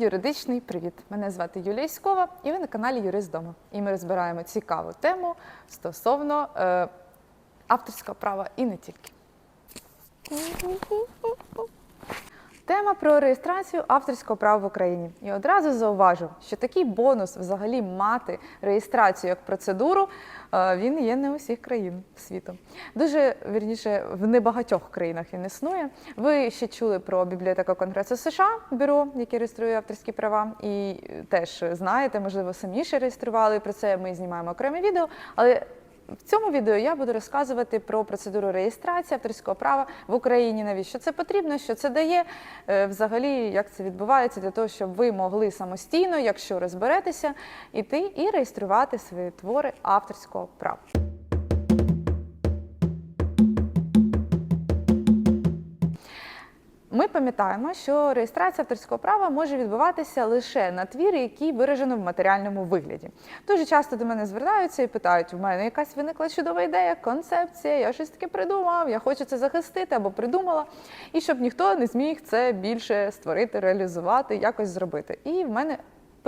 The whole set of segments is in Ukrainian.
Юридичний привіт! Мене звати Юлія Іськова, і ви на каналі Юрист Дома. І ми розбираємо цікаву тему стосовно е, авторського права і не тільки. Тема про реєстрацію авторського права в Україні. І одразу зауважу, що такий бонус взагалі мати реєстрацію як процедуру, е, він є не у всіх країн світу. Дуже вірніше в небагатьох країнах він існує. Ви ще чули про бібліотеку Конгресу США, бюро, яке реєструє авторські права, і теж знаєте, можливо, самі ще реєстрували. Про це ми знімаємо окреме відео. Але в цьому відео я буду розказувати про процедуру реєстрації авторського права в Україні. Навіщо це потрібно, що це дає, е, взагалі, як це відбувається, для того, щоб ви могли самостійно, якщо розберетеся, іти і реєструвати свої твори авторського права. Ми пам'ятаємо, що реєстрація авторського права може відбуватися лише на твірі, які виражено в матеріальному вигляді. Дуже часто до мене звертаються і питають: у мене якась виникла чудова ідея, концепція, я щось таке придумав, я хочу це захистити або придумала, і щоб ніхто не зміг це більше створити, реалізувати, якось зробити. І в мене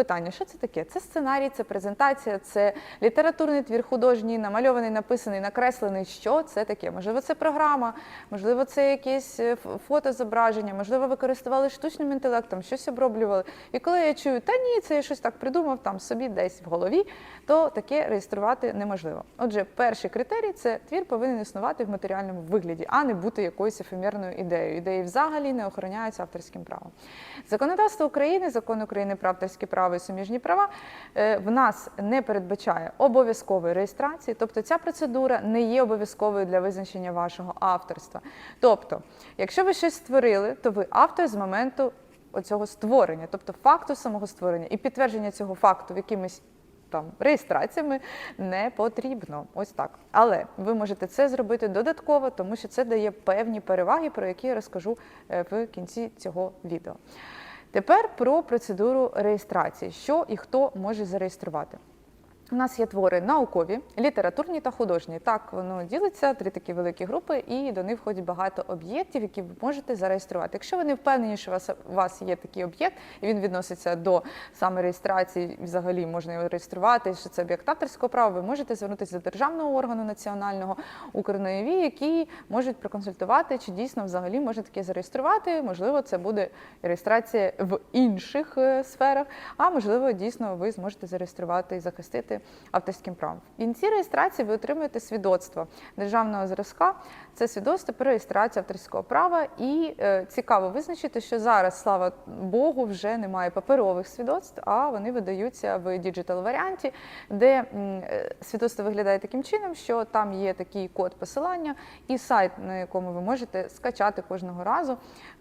питання: що це таке? Це сценарій, це презентація, це літературний твір художній, намальований, написаний, накреслений. Що це таке? Можливо, це програма, можливо, це якесь е, фотозображення, можливо, ви користували штучним інтелектом, щось оброблювали. І коли я чую, та ні, це я щось так придумав там собі десь в голові, то таке реєструвати неможливо. Отже, перший критерій це твір повинен існувати в матеріальному вигляді, а не бути якоюсь ефемерною ідеєю. Ідеї взагалі не охороняються авторським правом. Законодавство України, закон України про авторське право і суміжні права е, в нас не передбачає обов'язкової реєстрації, тобто ця процедура не є обов'язковою для визначення вашого авторства. Тобто, якщо ви щось створили, то ви автор з моменту оцього створення, тобто факту самого створення і підтвердження цього факту якимись там реєстраціями не потрібно. Ось так. Але ви можете це зробити додатково, тому що це дає певні переваги, про які я розкажу е, в кінці цього відео. Тепер про процедуру реєстрації, що і хто може зареєструвати. У нас є твори наукові, літературні та художні. Так воно ділиться три такі великі групи, і до них входять багато об'єктів, які ви можете зареєструвати. Якщо ви не впевнені, що у вас, у вас є такий об'єкт, і він відноситься до саме реєстрації, взагалі можна його реєструвати, що це об'єкт авторського права, ви можете звернутися до державного органу національного Укрноєві, які можуть проконсультувати, чи дійсно взагалі можна таке зареєструвати. Можливо, це буде реєстрація в інших е, сферах, а можливо, дійсно ви зможете зареєструвати і захистити авторським правом. В кінці реєстрації ви отримуєте свідоцтво державного зразка. Це свідоцтво про реєстрацію авторського права. І е, цікаво визначити, що зараз, слава Богу, вже немає паперових свідоцтв, а вони видаються в діджитал варіанті, де е, свідоцтво виглядає таким чином, що там є такий код посилання і сайт, на якому ви можете скачати кожного разу,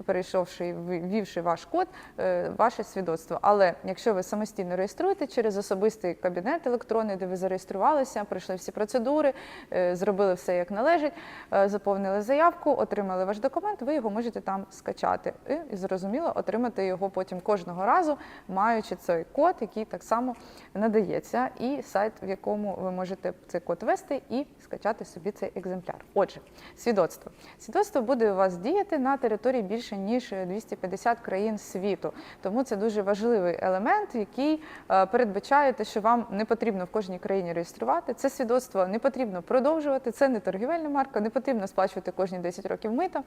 перейшовши ввівши ваш код, е, ваше свідоцтво. Але якщо ви самостійно реєструєте через особистий кабінет електронний, де ви зареєструвалися, пройшли всі процедури, е, зробили все як належить, е, заповнили заявку, отримали ваш документ, ви його можете там скачати і зрозуміло отримати його потім кожного разу, маючи цей код, який так само надається, і сайт, в якому ви можете цей код ввести і скачати собі цей екземпляр. Отже, свідоцтво. Свідоцтво буде у вас діяти на території більше ніж 250 країн світу. Тому це дуже важливий елемент, який е, передбачає те, що вам не потрібно в кожній країні реєструвати. Це свідоцтво не потрібно продовжувати. Це не торгівельна марка, не потрібно сплачувати кожні 10 років мита.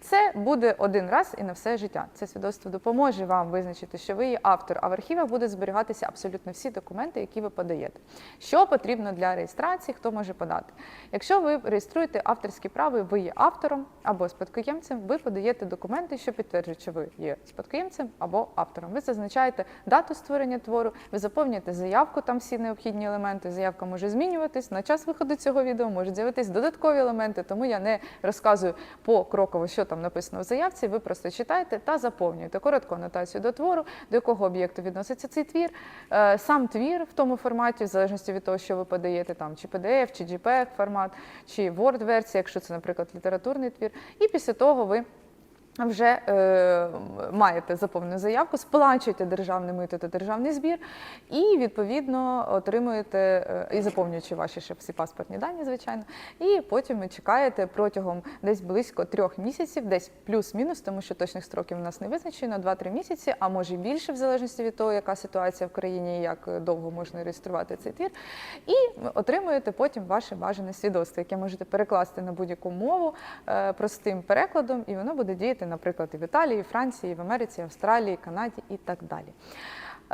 Це буде один раз і на все життя. Це свідоцтво допоможе вам визначити, що ви є автор, а в архівах будуть зберігатися абсолютно всі документи, які ви подаєте. Що потрібно для реєстрації, хто може подати? Якщо ви реєструєте авторські права, ви є автором або спадкоємцем, ви подаєте документи, що підтверджують, що ви є спадкоємцем або автором. Ви зазначаєте дату створення твору, ви заповнюєте заявку, там всі необхідні необхідні елементи. Заявка може змінюватись. На час виходу цього відео можуть з'явитись додаткові елементи, тому я не розказую покроково, що там написано в заявці. Ви просто читайте та заповнюєте коротку анотацію до твору, до якого об'єкту відноситься цей твір, е, сам твір в тому форматі, в залежності від того, що ви подаєте, там чи PDF, чи JPEG формат, чи Word-версія, якщо це, наприклад, літературний твір. І після того ви вже е, маєте заповнену заявку, сплачуєте державне мито та державний збір, і відповідно отримуєте е, і заповнюючи ваші ще всі паспортні дані, звичайно. І потім ви чекаєте протягом десь близько трьох місяців, десь плюс-мінус, тому що точних строків у нас не визначено, 2-3 місяці, а може й більше, в залежності від того, яка ситуація в країні, і як довго можна реєструвати цей твір. І отримуєте потім ваше бажане свідоцтво, яке можете перекласти на будь-яку мову е, простим перекладом, і воно буде діяти, наприклад, і в Італії, і Франції, і в Америці, і Австралії, Канаді і так далі.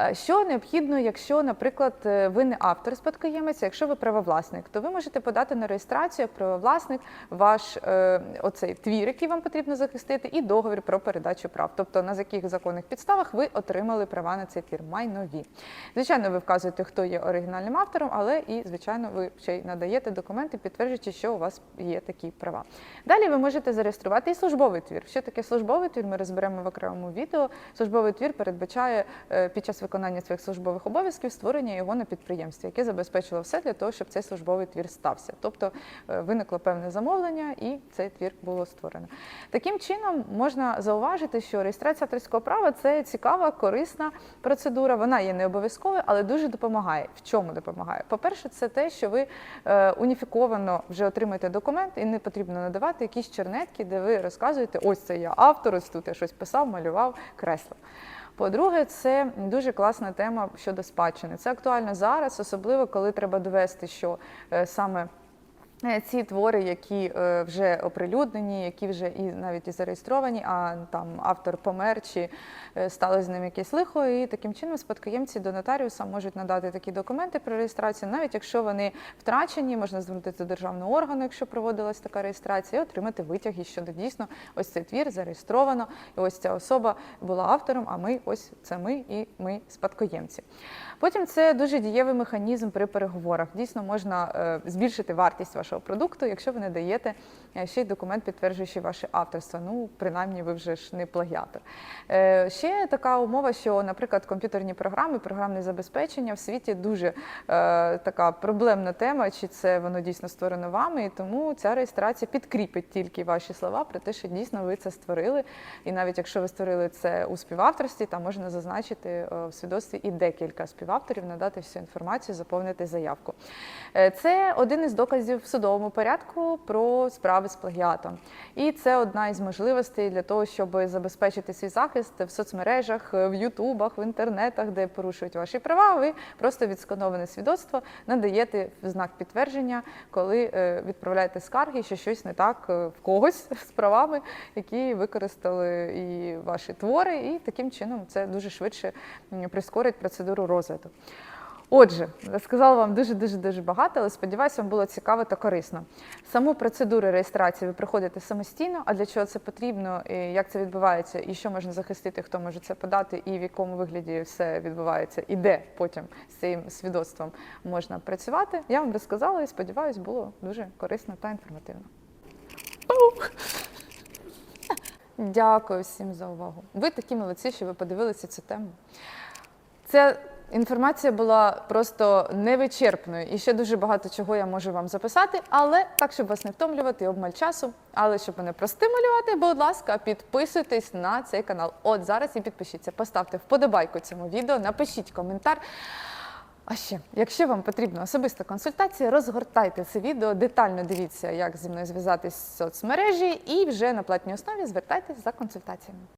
Е, Що необхідно, якщо, наприклад, е, ви не автор спадкоємець, якщо ви правовласник, то ви можете подати на реєстрацію як правовласник ваш е, оцей твір, який вам потрібно захистити, і договір про передачу прав. Тобто на яких законних підставах ви отримали права на цей твір майнові. Звичайно, ви вказуєте, хто є оригінальним автором, але і, звичайно, ви ще й надаєте документи, підтверджуючи, що у вас є такі права. Далі ви можете зареєструвати і службовий твір. Що таке службовий твір? Ми розберемо в окремому відео. Службовий твір передбачає під час виконання своїх службових обов'язків створення його на підприємстві, яке забезпечило все для того, щоб цей службовий твір стався. Тобто е, виникло певне замовлення, і цей твір було створено. Таким чином можна зауважити, що реєстрація авторського права це цікава, корисна процедура. Вона є не обов'язковою, але дуже допомагає. В чому допомагає? По-перше, це те, що ви е, уніфіковано вже отримаєте документ, і не потрібно надавати якісь чернетки, де ви розказуєте, ось це я автор, ось тут я щось писав, малював, креслив. По-друге, це дуже класна тема щодо спадщини. Це актуально зараз, особливо коли треба довести, що е, саме. Е, Ці твори, які е, вже оприлюднені, які вже і навіть і зареєстровані, а там автор помер чи е, стало з ним якесь лихо, і таким чином спадкоємці до нотаріуса можуть надати такі документи про реєстрацію, навіть якщо вони втрачені, можна звернутися до державного органу, якщо проводилась така реєстрація, і отримати витяги, що дійсно ось цей твір зареєстровано, і ось ця особа була автором, а ми ось це ми і ми спадкоємці. Потім це дуже дієвий механізм при переговорах. Дійсно можна збільшити вартість вашого продукту, якщо ви не даєте е, ще й документ, підтверджуючи ваше авторство. Ну, принаймні, ви вже ж не плагіатор. Е, Ще така умова, що, наприклад, комп'ютерні програми, програмне забезпечення в світі дуже е, така проблемна тема, чи це воно дійсно створено вами, і тому ця реєстрація підкріпить тільки ваші слова про те, що дійсно ви це створили. І навіть якщо ви створили це у співавторстві, там можна зазначити в свідоцтві і декілька співавторів, надати всю інформацію, заповнити заявку. Це один із доказів в судовому порядку про справи з плагіатом. І це одна із можливостей для того, щоб забезпечити свій захист в соцмережах, в Ютубах, в інтернетах, де порушують ваші права. Ви просто відскановане свідоцтво надаєте в знак підтвердження, коли е, відправляєте скарги, що щось не так е, в когось з правами, які використали і ваші твори, і таким чином це дуже швидше прискорить процедуру розгляду. Отже, розказала вам дуже дуже багато, але сподіваюся, вам було цікаво та корисно. Саму процедуру реєстрації ви проходите самостійно. А для чого це потрібно, і як це відбувається, і що можна захистити, хто може це подати, і в якому вигляді все відбувається, і де потім з цим свідоцтвом можна працювати. Я вам розказала і сподіваюся, було дуже корисно та інформативно. Дякую всім за увагу. Ви такі молодці, що ви подивилися цю тему. Ця інформація була просто невичерпною і ще дуже багато чого я можу вам записати, але так, щоб вас не втомлювати, обмаль часу. Але щоб мене простимулювати, будь ласка, підписуйтесь на цей канал. От зараз і підпишіться. Поставте вподобайку цьому відео, напишіть коментар. А ще, якщо вам потрібна особиста консультація, розгортайте це відео, детально дивіться, як зі мною зв'язатись в соцмережі, і вже на платній основі звертайтесь за консультаціями.